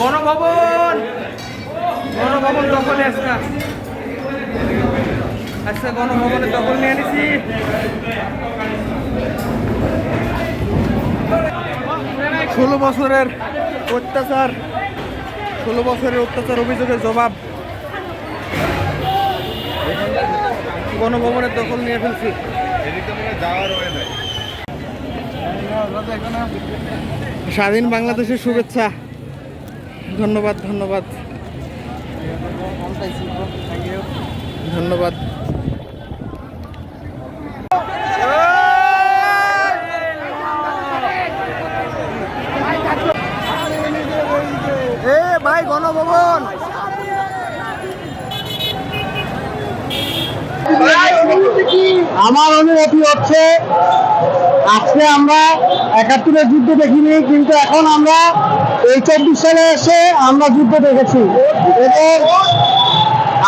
গণভবন। গণভবন দখলে আজকে আজকে গণভবনের দখল নিয়ে নিছি ষোলো বছরের অত্যাচার, ষোলো বছরের অত্যাচার অভিযোগের জবাব। গণভবনের দখল নিয়ে ফেলছি। স্বাধীন বাংলাদেশের শুভেচ্ছা। ধন্যবাদ ধন্যবাদ। ধন্যবাদ। ভাই, গণভবন। আমার অনুমতি হচ্ছে, আজকে আমরা একাত্তরের যুদ্ধ দেখিনি, কিন্তু এখন আমরা এই চব্বিশ সালে এসে আমরা যুদ্ধ দেখেছি এবং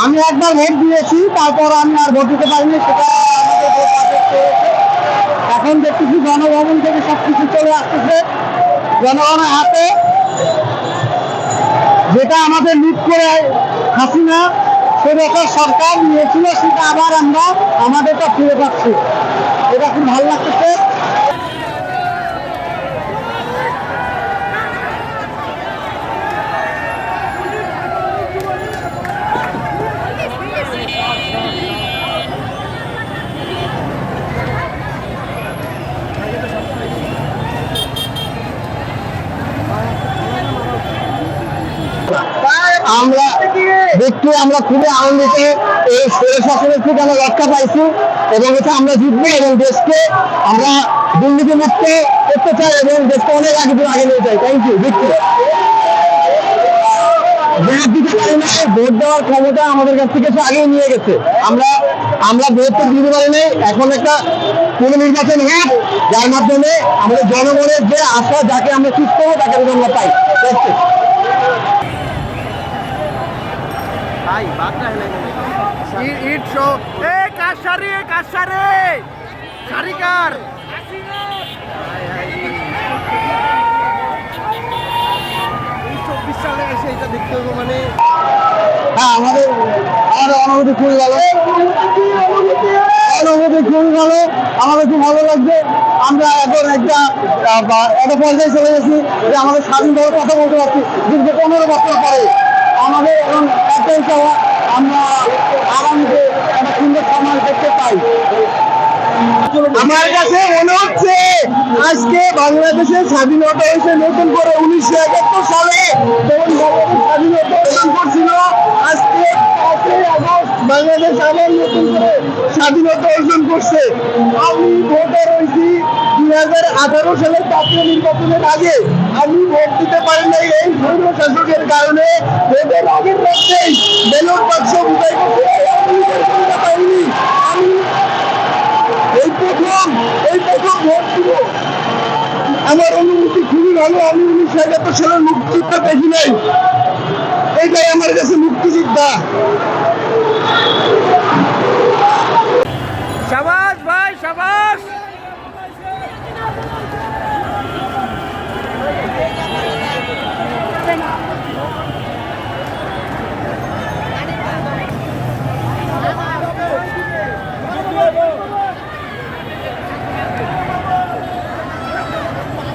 আমি একবার ভোট দিয়েছি, তারপর আমি আর ভোট দিতে পারিনি, সেটা। এখন দেখতেছি গণভবন থেকে সব কিছু চলে আসতেছে। জনগণের হাতে যেটা আমাদের লুট করে হাসিনা সেটা সরকার নিয়েছিল, সেটা আবার আমরা, আমাদেরটা ফিরে পাচ্ছি। এটা খুব ভালো লাগতেছে। আমরা দেখতে, আমরা খুবই আনন্দিত এই শাসনের থেকে আমরা রক্ষা পাইছি এবং এটা আমরা জিতবো এবং দেশকে আমরা দুর্নীতি মুক্ত করতে চাই এবং দেশকে অনেক আগে আগে নিয়ে চাই থ্যাংক ইউ দেখতে ভোট পারি না ভোট দেওয়ার ক্ষমতা আমাদের কাছ থেকে সে আগেই নিয়ে গেছে। আমরা আমরা ভোট তো দিতে পারি নাই এখন একটা কোনো নির্বাচন হোক, যার মাধ্যমে আমাদের জনগণের যে আশা, যাকে আমরা ঠিক করব তাকে আমরা পাই। Thank you. ই- ইট শো। এ কার সারি কার সারি সারি কার চব্বিশ সালে এসে এটা দেখতে হবে মানে। হ্যাঁ আমাদের আমাদের অনুভূতি খুবই ভালো। অনুভূতি খুবই ভালো। আমাদের খুব ভালো লাগছে। আমরা এখন একটা একটা পর্যায়ে চলে গেছি যে আমাদের স্বাধীনভাবে কথা বলতে পারছি। দীর্ঘ পনেরো বছর পরে। আমাদের এখন একটাই চাওয়া আমরা আগামীতে একটা সুন্দর সমাজ দেখতে পাই। আমার কাছে মনে হচ্ছে আজকে বাংলাদেশের স্বাধীনতা হয়েছে নতুন করে উনিশশো একাত্তর সালে। তখন বাংলাদেশ আবার নতুন করে স্বাধীনতা অর্জন করছে। আমি ভোটার হয়েছি দুই হাজার আঠারো সালের জাতীয় নির্বাচনের আগে। আমি ভোট দিতে পারি নাই এই সৈন্য শাসকের কারণে। ভোটের আগের রাত্রেই ব্যালট বাক্স বুঝাই করতে পারিনি আমি এই প্রথম এই প্রথম ভোট দিব। আমার অনুভূতি খুবই ভালো। আমি উনিশশো একাত্তর সালের মুক্তিযুদ্ধ দেখি নাই। এইটাই আমার কাছে মুক্তিযোদ্ধা। সাবাস ভাই সাবাস।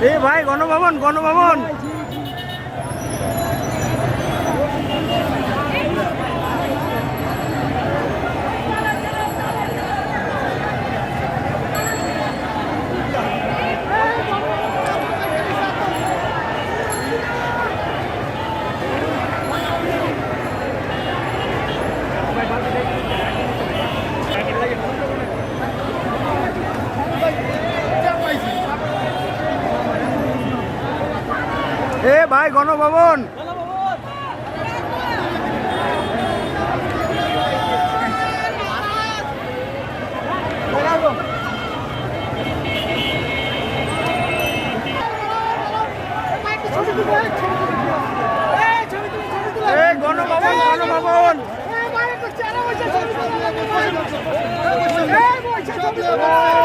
এ ভাই গণভবন গণভবন। এ ভাই গণভবন। গণভবন গণভবন। এ